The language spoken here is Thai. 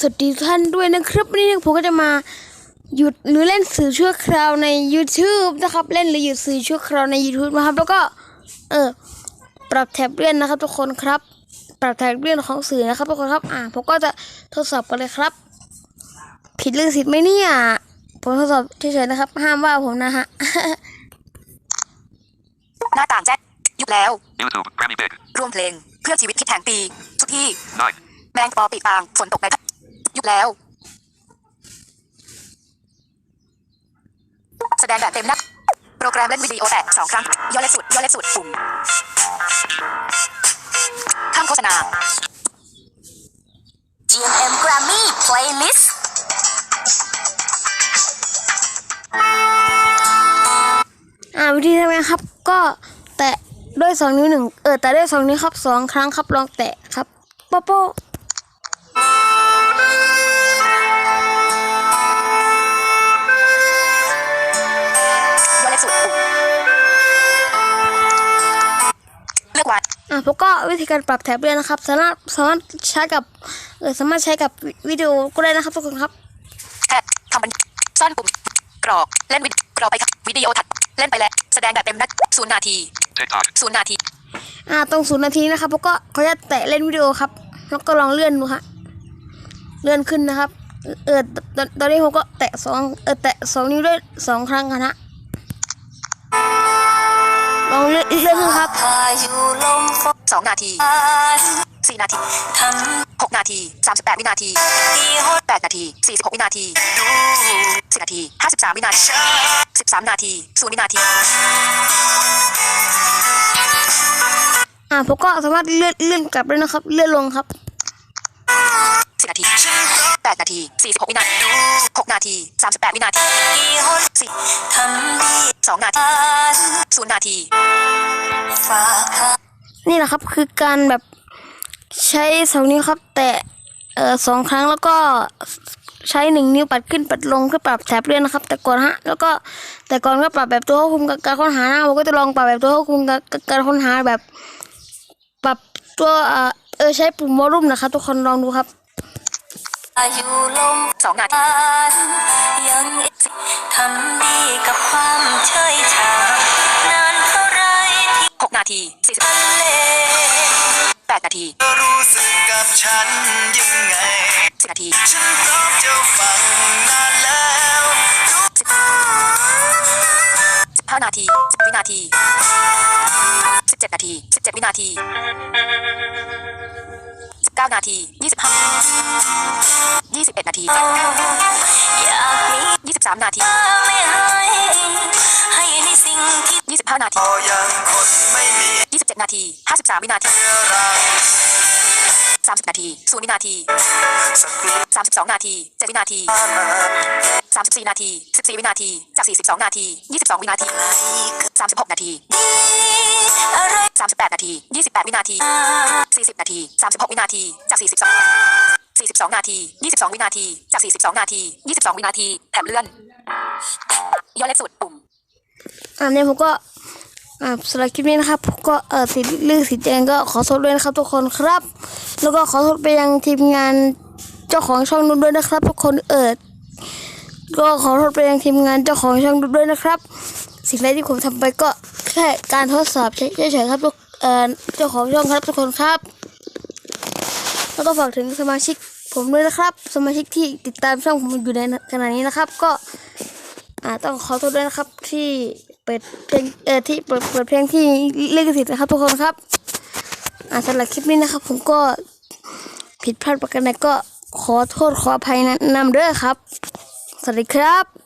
สวัสดีทุกท่านด้วยนะครับวันนี้ผมก็จะมาหยุดหรือเล่นสื่อชั่วคราวใน YouTube นะครับ เล่นหรือหยุดสื่อชั่วคราวใน YouTube นะครับ แล้วก็เออปรับแท็บเลื่อนนะครับ ทุกคนครับ ปรับแท็บเลื่อนของสื่อนะครับทุกคนครับ อ่าผมก็จะทดสอบกันเลยครับ ผิดเรื่องสิทธิ์ไหมเนี่ยผมทดสอบเฉยๆนะครับ ห้ามว่าผมนะฮะหน้าต่างแจ้งหยุดแล้ว YouTube, Grammy Big, ร่วมเพลงเพื่อชีวิตคิดแห่งปีทุกที่ Nine, แมงปอปีกปางฝนตกในหยุด แล้ว แสดงแบบเต็มหนะโปรแกรมเล่นวิดีโอแตะสองครั้งย่อเล็กสุดย่อเล็กสุดปุ่มข้ามโฆษณา GMM Grammy Playlist อ่าวิธีทำไงครับ ก็แตะด้วยสองนิ้วหนึ่งเออแตะด้วยสองนิ้วครับสองครั้งครับลองแตะครับโป๊ะ อกวันอะผมก็วิธีการปรับแท็บเลื่อนนะครับ สามารถสามารถใช้กับเออสามารถใช้กับวิวิดีโอก็ได้นะครับทุกคนครับแท็กทำบันซ่อนปุ่มกรอกเล่นวิดีกรอกไปครับวิดีโอถัดเล่นไปแล้วแสดงแบบเต็มนะศูนย์นาที TikTok, ศูนย์นาทีอ่าตรงศูนย์นาทีนะครับผมก็เขาจะแตะเล่นวิดีโอครับ แล้วก็ลองเลื่อนดูฮะเลื่อนขึ้นนะครับ เออตอนตอนนี้ผมก็แตะสองเออแตะสองนิ้วด้วยสองครั้งกันฮะ เลื่อนเลื่อนขึ้นครับพายุลมฝนสองนาทีพานสี่นาทีทำหกนาทีสามสิบแปดวินาทีดีฮดแปดนาทีสี่สิบหกวินาทีดูสิบนาทีห้าสิบสามวินาทีฉันสิบสามนาทีศูนย์วินาทีอ่าผมก็สามารถเลื่อนเลื่อนกลับได้นะครับ เลื่อนลงครับสิบนาทีแปดนาทีสี่สิบหกวินาทีหกนาทีสามสิบแปดวินาทีดีฮดสิบทำดีสองนาทีพานศูนย์นาทีฝากพา นี่แหละครับคือการแบบใช้สองนิ้วครับ แตะเอ่อสองครั้งแล้วก็ใช้หนึ่งนิ้วปัดขึ้นปัดลงเพื่อปรับแท็บเลื่อนนะครับ แต่ก่อนฮะแล้วก็แต่ก่อนก็ปรับแบบตัวควบคุมการค้นหานะผมก็จะลองปรับแบบตัวควบคุมการค้นหาแบบ ปรับตัวเออใช้ปุ่มวอลลุ่มนะครับ ทุกคนลองดูครับพายุลมสองนาทียังทำดีกับความ นาทีสี่สิบทะเลแปดนาทีรู้สึกกับฉันยังไงสิบนาทีฉันพร้อมจะฟังนานแล้วสิบห้านาทีสิบวินาทีสิบเจ็ดนาทีสิบเจ็ดวินาทีสิบเก้านาทียี่สิบห้ายี่สิบเอ็ดนาทียี่สิบสามนาทียี่สิบห้านาที ดนาทีห้าสิบสามวินาทีสามสิบนาทีศูนย์วินาทีสามสิบสองนาทีเจ็ดวินาทีสามสิบสี่นาทีสิบสี่วินาที จากสี่สิบสองนาทียี่สิบสองวินาทีสามสิบหกนาทีสามสิบแปดนาทียี่สิบแปดวินาทีสี่สิบนาทีสามสิบหกวินาที จากสี่สิบสองสี่สิบสองนาทียี่สิบสองวินาที จากสี่สิบสองนาทียี่สิบสองวินาที แถบเลื่อนย่อเล็กสุดปุ่มอ่าเนี่ยผมก็ อ่าสำหรับคลิปนี้นะครับผมก็เออติเรื่องสีแดงก็ขอโทษด้วยนะครับทุกคนครับ แล้วก็ขอโทษไปยังทีมงานเจ้าของช่องนู้นด้วยนะครับ ทุกคนเออก็ขอโทษไปยังทีมงานเจ้าของช่องนู้นด้วยนะครับ สิ่งใดที่ผมทำไปก็แค่การทดสอบเฉยๆครับทุกเออเจ้าของช่องครับทุกคนครับ แล้วก็ฝากถึงสมาชิกผมด้วยนะครับ สมาชิกที่ติดตามช่องผมอยู่ในขณะนี้นะครับ ก็อ่าต้องขอโทษด้วยนะครับที่ เปิดเพลงเออที่เปิดเปิดเพลงที่เลขสิทธิ์นะครับทุกคนครับอ่าสำหรับคลิปนี้นะครับ ผมก็ผิดพลาดประการใดก็ขอโทษขออภัยนำเด้อครับ สวัสดีครับ